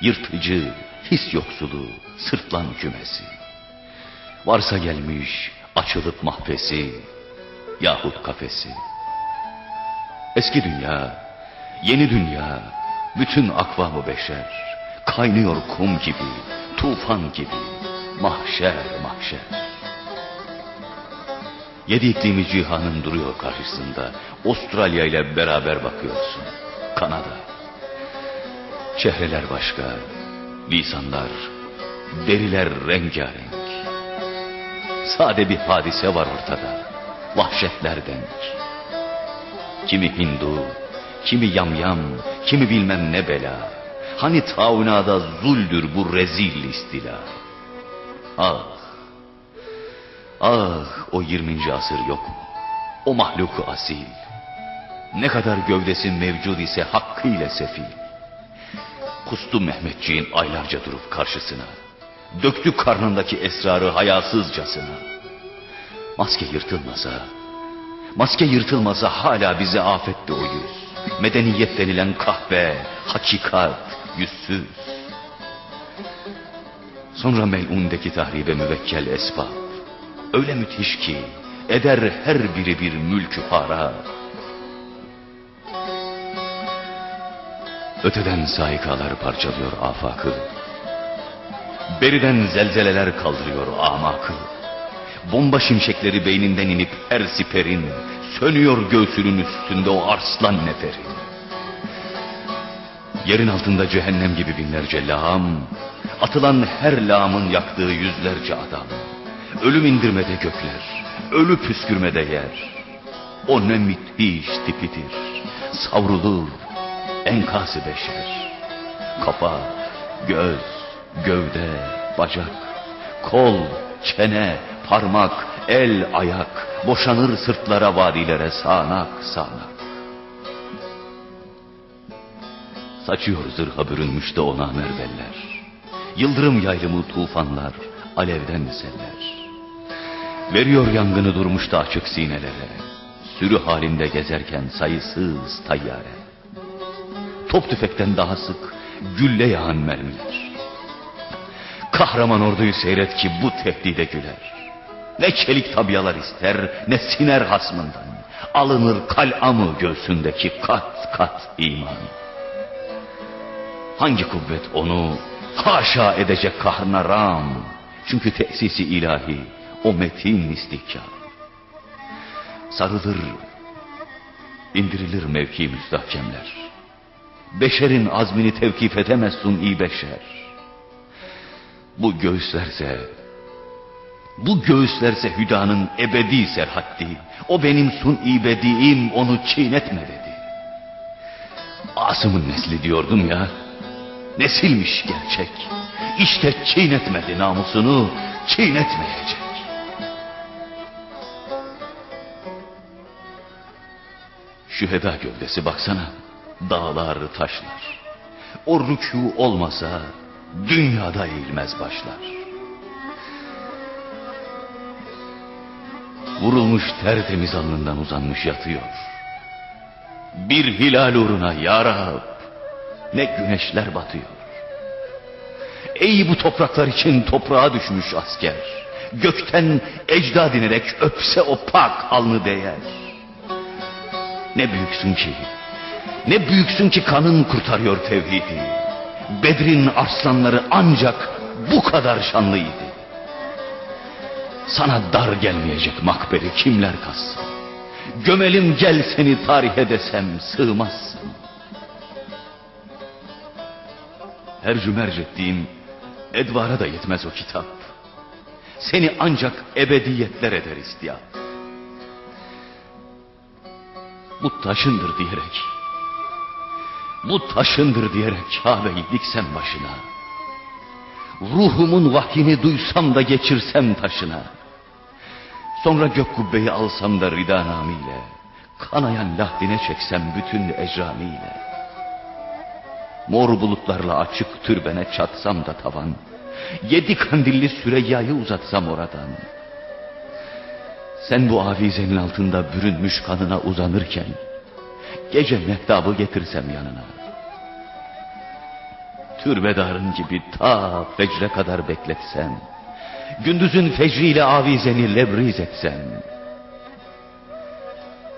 yırtıcı, his yoksulu, sırtlan kümesi. Varsa gelmiş açılıp mahfesi yahut kafesi. Eski dünya, yeni dünya, bütün akvamı beşer, kaynıyor kum gibi, tufan gibi, mahşer mahşer. Yedi iklimi cihanın duruyor karşısında. Avustralya ile beraber bakıyorsun. Kanada. Çehreler başka, lisanlar, deriler rengarenk. Sade bir hadise var ortada. Vahşetler denk. Kimi Hindu, kimi yamyam, kimi bilmem ne bela. Hani taunada zuldür bu rezil istila. Ah, ah o 20. asır yok mu? O mahluku asil. Ne kadar gövdesi mevcud ise hakkıyla sefil. Kustu Mehmetçiğin aylarca durup karşısına. Döktü karnındaki esrarı hayasızcasına. Maske yırtılmasa, maske yırtılmasa hala bize afetti o yüz. Medeniyet denilen kahve, hakikat, yüzsüz. Sonra melundeki tahribe müvekkel esbab. Öyle müthiş ki eder her biri bir mülkü para. Öteden saikalar parçalıyor afakı. Beriden zelzeleler kaldırıyor amakı. Bomba şimşekleri beyninden inip her siperin, sönüyor göğsünün üstünde o arslan neferin. Yerin altında cehennem gibi binlerce lağım, atılan her lağımın yaktığı yüzlerce adam. Ölüm indirmede gökler, ölü püskürmede yer. O ne müthiş tipidir, savrulur, enkası beşer. Kafa, göz, gövde, bacak, kol, çene, parmak, el, ayak, boşanır sırtlara, vadilere sağanak sağanak. Saçıyor zırha bürünmüş de ona merveller. Yıldırım yaylımı tufanlar, alevden seller. Veriyor yangını durmuş da açık sinelere. Sürü halinde gezerken sayısız tayyare. Top tüfekten daha sık gülle yağan mermiler. Kahraman orduyu seyret ki bu tehdide güler. Ne çelik tabiyalar ister ne siner hasmından. Alınır kal'amı göğsündeki kat kat iman. Hangi kuvvet onu haşa edecek kahrına ram. Çünkü tesisi ilahi o metin istihkam. Sarılır, indirilir mevki müstahkemler. Beşerin azmini tevkif edemez suni beşer. Bu göğüslerse, bu göğüslerse hüdanın ebedi serhatti. O benim suni bediğim onu çiğnetme dedi. Asım'ın nesli diyordum ya. Nesilmiş gerçek. İşte çiğnetmedi namusunu, çiğnetmeyecek. Şüheda gövdesi baksana. Dağlar, taşlar. O rükû olmasa dünyada eğilmez başlar. Vurulmuş tertemiz alnından uzanmış yatıyor. Bir hilal uğruna ya ne güneşler batıyor. Ey bu topraklar için toprağa düşmüş asker. Gökten ecda dinerek öpse o pak alnı değer. Ne büyüksün ki, ne büyüksün ki kanın kurtarıyor tevhidi. Bedrin arslanları ancak bu kadar şanlıydı. Sana dar gelmeyecek makberi kimler kassın? Gömelim gel seni tarihe desem sığmazsın. Her cümerc ettiğim edvara da yetmez o kitap. Seni ancak ebediyetler eder istiyap. Bu taşındır diyerek, bu taşındır diyerek Kabe'yi diksen başına. Ruhumun vahyini duysam da geçirsem taşına. Sonra gök kubbeyi alsam da rida namiyle. Kanayan lahdine çeksem bütün ecramiyle. Mor bulutlarla açık türbene çatsam da tavan. Yedi kandilli Süreyya'yı uzatsam oradan. Sen bu avizenin altında bürünmüş kanına uzanırken, gece mehtabı getirsem yanına. Türbedarın gibi ta fecre kadar bekletsem, gündüzün fecriyle avizeni lebriz etsem,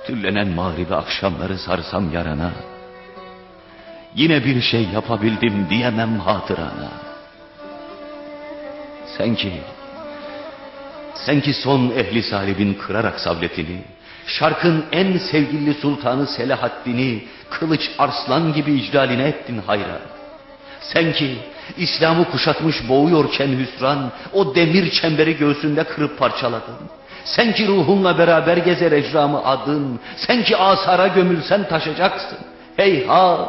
tüllenen mağribi akşamları sarsam yarana, yine bir şey yapabildim diyemem hatırana. Sen ki, sen ki son ehli salibin kırarak savletini, şarkın en sevgili sultanı Selahaddin'i, kılıç arslan gibi icraline ettin hayra. Sen ki İslam'ı kuşatmış boğuyorken hüsran, o demir çemberi göğsünde kırıp parçaladın. Sen ki ruhunla beraber gezer ecramı adın, sen ki asara gömülsen taşacaksın. Heyhat!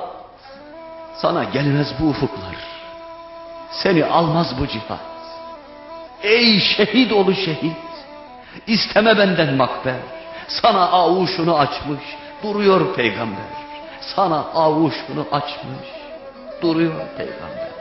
Sana gelmez bu ufuklar. Seni almaz bu cihat. Ey şehit olu şehit! İsteme benden makber. Sana avuşunu açmış, duruyor peygamber. Sana avuşunu açmış, duruyor peygamber.